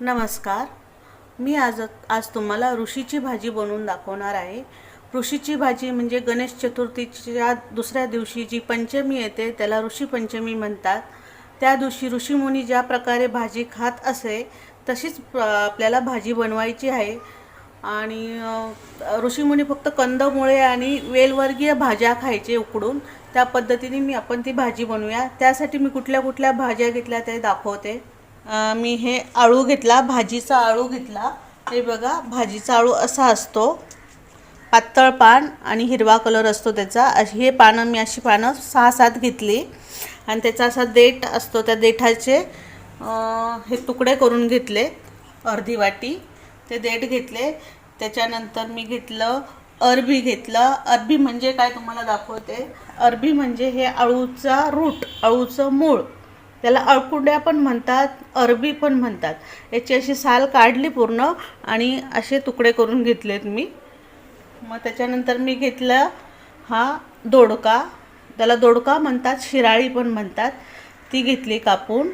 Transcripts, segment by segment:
नमस्कार. मी आज आज तुम्हाला ऋषीची भाजी बनवून दाखवणार आहे. ऋषीची भाजी म्हणजे गणेश चतुर्थीच्या दुसऱ्या दिवशी जी पंचमी येते त्याला ऋषी पंचमी म्हणतात. त्या दिवशी ऋषीमुनी ज्या प्रकारे भाजी खात असे तशीच आपल्याला भाजी बनवायची आहे. आणि ऋषीमुनी फक्त कंदमुळे आणि वेलवर्गीय भाज्या खायचे उकडून त्या पद्धतीने मी आपण ती भाजी बनवूया. त्यासाठी मी कुठल्या कुठल्या भाज्या घेतल्या ते दाखवते. मी हे आळू घेतला भाजीचा आळू घेतला. हे बघा भाजीचा आळू असा असतो. पातळ पान आणि हिरवा कलर असतो त्याचा. अशी हे पानं मी अशी पानं सहा सात घेतली. आणि त्याचा असा देठ असतो त्या देठाचे हे तुकडे करून घेतले अर्धी वाटी. ते देठ घेतले. त्याच्यानंतर मी घेतलं अरबी घेतलं. अरबी म्हणजे काय तुम्हाला दाखवते? अरबी म्हणजे हे अळूचा रूट अळूचं मूळ. त्याला अळकुंड्या पण म्हणतात अरबी पण म्हणतात. याची अशी साल काढली पूर्ण आणि असे तुकडे करून घेतलेत मी. मग त्याच्यानंतर मी घेतलं हा दोडका. त्याला दोडका म्हणतात शिराळी पण म्हणतात. ती घेतली कापून.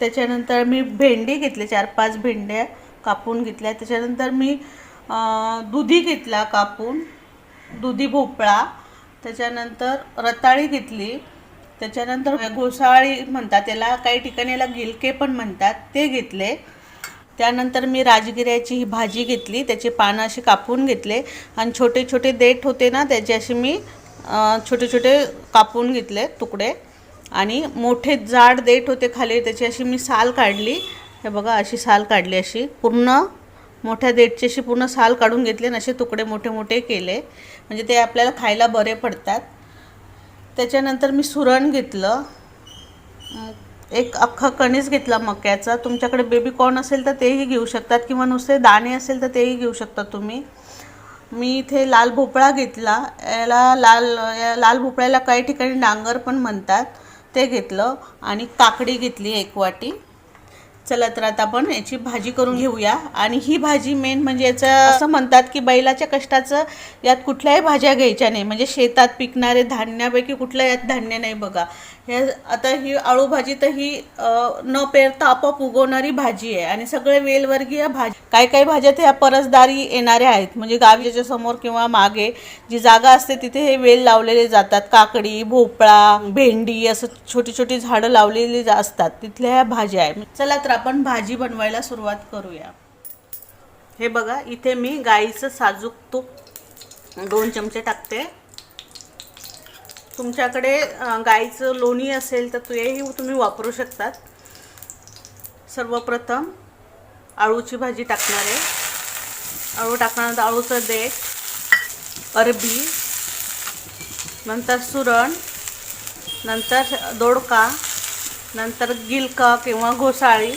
त्याच्यानंतर मी भेंडी घेतली चार पाच भेंड्या कापून घेतल्या. त्याच्यानंतर मी दुधी घेतला कापून. दुधी भोपळा. त्याच्यानंतर रताळी घेतली. त्याच्यानंतर घोसाळी म्हणतात त्याला काही ठिकाणी याला गिलके पण म्हणतात ते घेतले. त्यानंतर मी राजगिऱ्याची ही भाजी घेतली त्याची पानं अशी कापून घेतले. आणि छोटे छोटे देठ होते ना त्याचे असे मी छोटे छोटे कापून घेतले तुकडे. आणि मोठे जाड देठ होते खाली त्याची अशी मी साल काढली. हे बघा अशी साल काढली अशी. पूर्ण मोठ्या देठची अशी पूर्ण साल काढून घेतली आणि असे तुकडे मोठे मोठे केले. म्हणजे ते आपल्याला खायला बरे पडतात. त्याच्यानंतर मी सुरण घेतलं. एक अख्खा कणीस घेतला मक्याचा. तुमच्याकडे बेबी कॉर्न असेल तर तेही घेऊ शकतात किंवा नुसते दाणे असेल तर तेही घेऊ शकता तुम्ही. मी इथे लाल भोपळा घेतला. याला लाल या लाल भोपळ्याला काही ठिकाणी डांगर पण म्हणतात. ते घेतलं आणि काकडी घेतली एक वाटी. चला तर आता आपण याची भाजी करून घेऊया. आणि ही भाजी मेन म्हणजे याचं असं म्हणतात की बैलाच्या कष्टाचं यात कुठल्याही भाज्या घ्यायच्या नाही. म्हणजे शेतात पिकणारे धान्यापैकी कुठलं यात धान्य नाही बघा. हे आता ही आळू भाजी तर ही न पेरता आपोआप उगवणारी भाजी आहे. आणि सगळे वेलवर्गीय भाजी. काही काही भाज्या त्या परसदारी येणाऱ्या आहेत. म्हणजे गावीच्या समोर किंवा मागे जी जागा असते तिथे हे वेल लावलेले जातात. काकडी भोपळा भेंडी असं छोटी छोटी झाडं लावलेली असतात. तिथल्या ह्या भाज्या आहे चला तर आपण भाजी बनवायला सुरुवात करूया. हे बघा इथे मी गाईचं साजूक तूप दोन चमचे टाकते. तुमच्याकडे गाईचं लोणी असेल तर तेही तुम्ही वापरू शकतात. सर्वप्रथम आळूची भाजी टाकणार आहे. आळू टाकल्यानंतर आळूचं देठ अरबी नंतर सुरण नंतर दोडका नंतर गिलका किंवा घोसाळी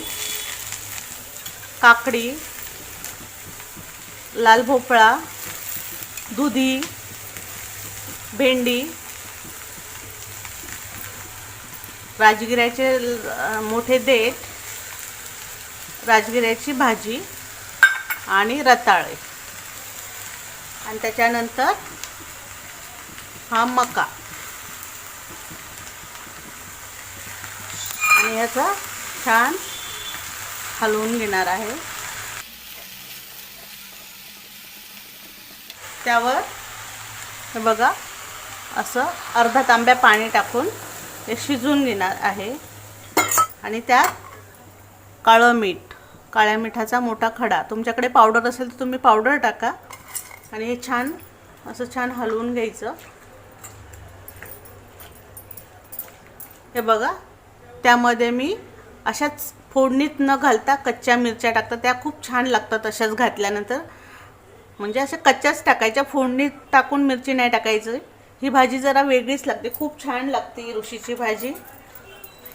काकडी लाल भोपळा दुधी भेंडी राजगिऱ्याचे मोठे देठ राजगिऱ्याची भाजी आणि रताळे. आणि त्याच्यानंतर हा मका. आणि याचा छान हलवून घेणार आहे. त्यावर हे बघा असं अर्धा तांब्या पाणी टाकून ते शिजवून घेणार आहे. आणि त्यात काळं मीठ काळ्या मिठाचा मोठा खडा. तुमच्याकडे पावडर असेल तर तुम्ही पावडर टाका. आणि हे छान असं छान हलवून घ्यायचं. हे बघा त्यामध्ये मी अशाच फोडणीत न घालता कच्च्या मिरच्या टाकतात. त्या खूप छान लागतात अशाच घातल्यानंतर. म्हणजे अशा कच्च्याच टाकायच्या फोडणीत टाकून मिरची नाही टाकायची. ही भाजी जरा वेगळीच लागते. खूप छान लागते ऋषीची भाजी.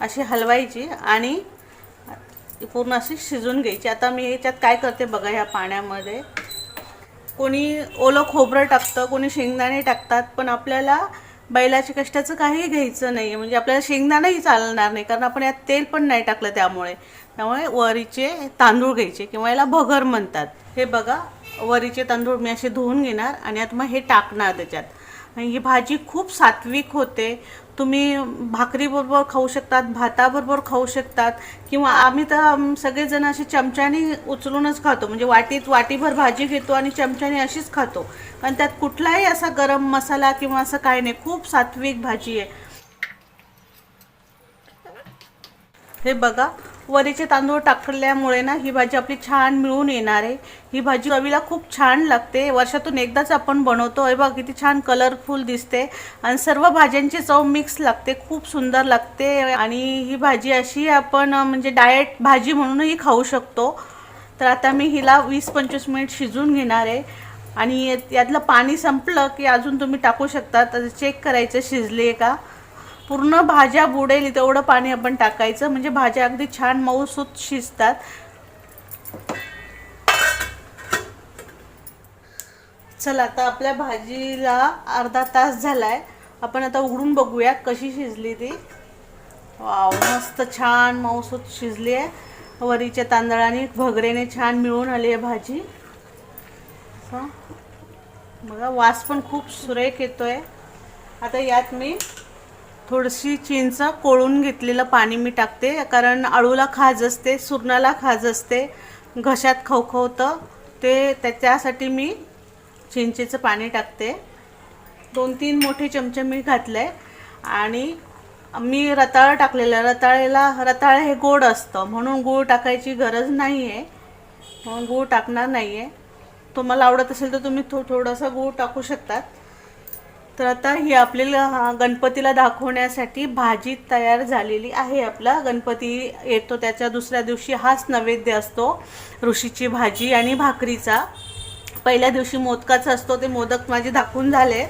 अशी हलवायची आणि पूर्ण अशी शिजून घ्यायची. आता मी याच्यात काय करते बघा ह्या पाण्यामध्ये. कोणी ओलं खोबरं टाकतं कोणी शेंगदाणे टाकतात पण आपल्याला बैलाच्या कष्टाचं काही घ्यायचं नाही म्हणजे आपल्याला शेंगदाणाही चालणार नाही कारण आपण यात तेल पण नाही टाकलं त्यामुळे. त्यामुळे वरीचे तांदूळ घ्यायचे किंवा याला भगर म्हणतात. हे बघा वरीचे तांदूळ मी असे धुवून घेणार आणि आता मग हे टाकणार त्याच्यात. ही भाजी खूप सात्विक होते. तुम्ही भाकरीबरोबर खाऊ शकतात भाताबरोबर खाऊ शकतात किंवा आम्ही तर सगळेजण असे चमच्याने उचलूनच खातो. म्हणजे वाटीत वाटीभर भाजी घेतो आणि चमच्याने अशीच खातो. कारण त्यात कुठलाही असा गरम मसाला किंवा असं काही नाही. खूप सात्विक भाजी आहे. हे बघा वरीचे तांदूळ टाकल्यामुळे ना ही भाजी आपली छान मिळून येणार आहे. ही भाजी चवीला खूप छान लागते. वर्षातून एकदाच आपण बनवतो. हे बघ किती छान कलरफुल दिसते. आणि सर्व भाज्यांची चव मिक्स लागते. खूप सुंदर लागते. आणि ही भाजी अशी आपण म्हणजे डाएट भाजी म्हणूनही खाऊ शकतो. तर आता मी हिला वीस पंचवीस मिनिट शिजून घेणार आहे. आणि यातलं पाणी संपलं की अजून तुम्ही टाकू शकता. तर चेक करायचं शिजले का? पूर्ण भाज्या बुडेल तेवढं पाणी आपण टाकायचं. म्हणजे भाज्या अगदी छान मऊसूत शिजतात. चला आता आपल्या भाजीला अर्धा तास झालाय. आपण आता उघडून बघूया कशी शिजली ती. वाव मस्त छान मऊसूत शिजली आहे. वरीच्या तांदळाने भगरेने छान मिळून आली आहे भाजी. बघा वास पण खूप सुरेख येतोय. आता यात मी थोडीशी चिंच कोळून घेतलेलं पाणी मी टाकते कारण अळूला खाज असते सुरणाला खाज असते घशात खवखवतं. ते त्याच्यासाठी मी चिंचेचं पाणी टाकते. दोन तीन मोठे चमचे मी घातले आणि मी रताळं टाकलेलं रताळेला रताळं हे गोड असतं म्हणून गूळ टाकायची गरज नाही आहे म्हणून गूळ टाकणार नाही आहे तुम्हाला आवडत असेल तर तुम्ही थो थोडंसं गूळ टाकू शकतात. तर आता ही आपल्याला गणपतीला दाखवण्यासाठी भाजी तयार झालेली आहे. आपला गणपती येतो त्याच्या दुसऱ्या दिवशी हाच नैवेद्य असतो ऋषीची भाजी आणि भाकरीचा. पहिल्या दिवशी मोदकाचा असतो ते मोदक माझे दाखवून झाले.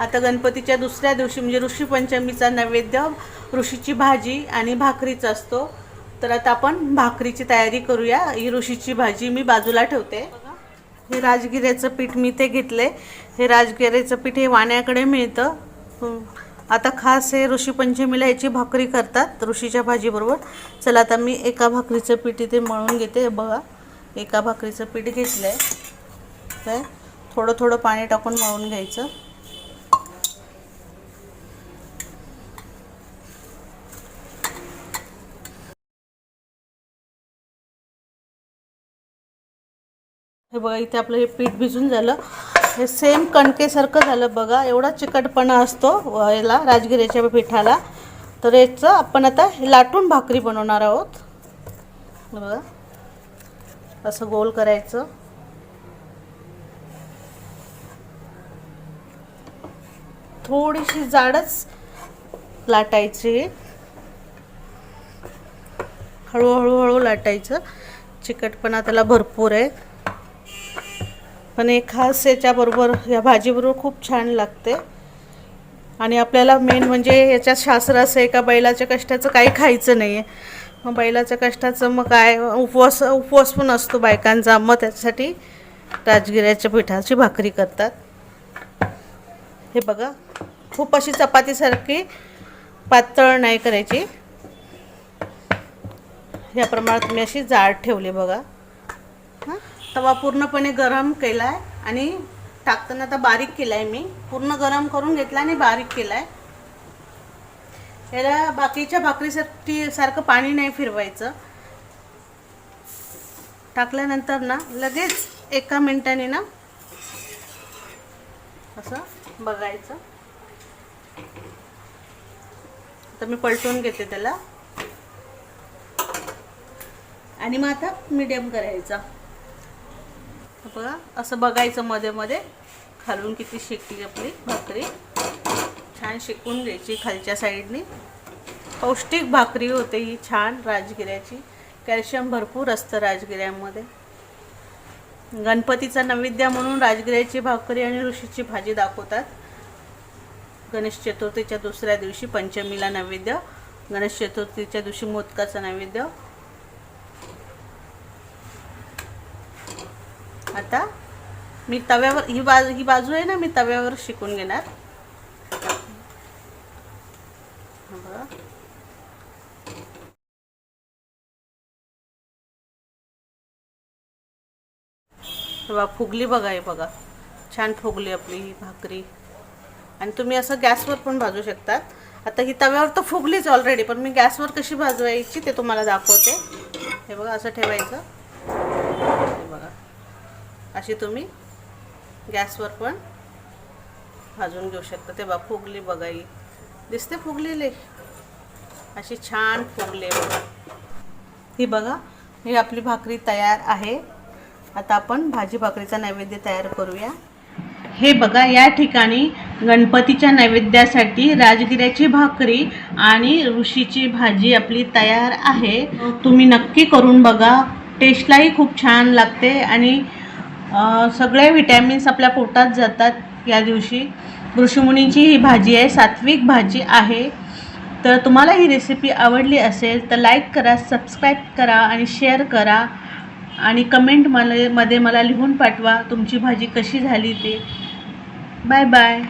आता गणपतीच्या दुसऱ्या दिवशी म्हणजे ऋषीपंचमीचा नैवेद्य ऋषीची भाजी आणि भाकरीचा असतो. तर आता आपण भाकरीची तयारी करूया. ही ऋषीची भाजी मी बाजूला ठेवते. हे राजगिऱ्याचं पीठ मी ते घेतले. हे राजगिऱ्याचं पीठ हे वाण्याकडे मिळतं. आता खास हे ऋषीपंचमीला याची भाकरी करतात ऋषीच्या भाजीबरोबर. चला आता मी एका भाकरीचं पीठ इथे मळून घेते. बघा एका भाकरीचं पीठ घेतलं आहे काय थोडं थोडं पाणी टाकून मळून घ्यायचं. हे बघा इथे आपलं हे पीठ भिजून झालं. हे सेम कणकेसारखं झालं बघा. एवढा चिकटपणा असतो याला राजगिऱ्याच्या पिठाला. तर याचं आपण आता हे लाटून भाकरी बनवणार आहोत. बघा. असं गोल करायचं. थोडीशी जाडच लाटायची. हळूहळू हळू लाटायचं. चिकटपणा त्याला भरपूर आहे. पण एक खास याच्याबरोबर या भाजीबरोबर खूप छान लागते. आणि आपल्याला मेन म्हणजे याच्यात शास्त्र असं आहे का बैलाच्या कष्टाचं काही खायचं नाही आहे मग बैलाच्या कष्टाचं मग काय? उपवास उपवास पण असतो बायकांचा. मग त्याच्यासाठी राजगिऱ्याच्या पिठाची भाकरी करतात. हे बघा खूप अशी चपातीसारखी पातळ नाही करायची. या प्रमाणात मी अशी जाड ठेवली बघा. हां? तवा पूर्णपणे गरम केला आहे आणि टाकताना आता बारीक केला आहे मी. पूर्ण गरम करून घेतला आणि बारीक केला आहे याला बाकीच्या भाकरीसाठी सारखं पाणी नाही फिरवायचं. टाकल्यानंतर ना लगेच एका मिनटाने ना असं बघायचं. आता मी पलटून घेते त्याला. आणि मग आता मीडियम करायचा. बघा असं बघायचं मध्ये मध्ये. खालून किती शेकली आपली भाकरी. छान शेकून घ्यायची खालच्या साईडनी. पौष्टिक भाकरी होते ही छान राजगिऱ्याची. कॅल्शियम भरपूर असतं राजगिऱ्यामध्ये. गणपतीचा नैवेद्य म्हणून राजगिऱ्याची भाकरी आणि ऋषीची भाजी दाखवतात. गणेश चतुर्थीच्या दुसऱ्या दिवशी पंचमीला नैवेद्य गणेश चतुर्थीच्या दिवशी मोदकाचा नैवेद्य आता मी तव्यावर ही बाजू ही बाजू आहे ना मी तव्यावर शिकून घेणार. हा बघा. फुगली बघा हे बघा. छान फुगली आपली ही भाकरी. आणि तुम्ही असं गॅसवर पण भाजू शकतात. आता ही तव्यावर तर फुगलीच ऑलरेडी पण मी गॅसवर कशी भाजवायची ते तुम्हाला दाखवते. हे बघा असं ठेवायचं. अशी तुम्ही गॅसवर पण भाजून घेऊ शकता. ते बघा फुगली बघा ही. दिसते फुगलेले. अशी छान फुगले बघा. ही बघा ही आपली भाकरी तयार आहे. आता आपण भाजी भाकरीचा नैवेद्य तयार करूया. हे बघा या ठिकाणी गणपतीच्या नैवेद्यासाठी राजगिऱ्याची भाकरी आणि ऋषीची भाजी आपली तयार आहे. तुम्ही नक्की करून बघा. टेस्टलाही खूप छान लागते आणि सगळे व्हिटॅमिन्स आपल्या पोटात जातात या दिवशी. ऋषीमुनीची ही भाजी आहे सात्विक भाजी आहे. तर तुम्हाला ही रेसिपी आवडली असेल तर लाईक करा सबस्क्राईब करा आणि शेअर करा. आणि कमेंट मला मध्ये मला लिहून पाठवा तुमची भाजी कशी झाली ते. Bye bye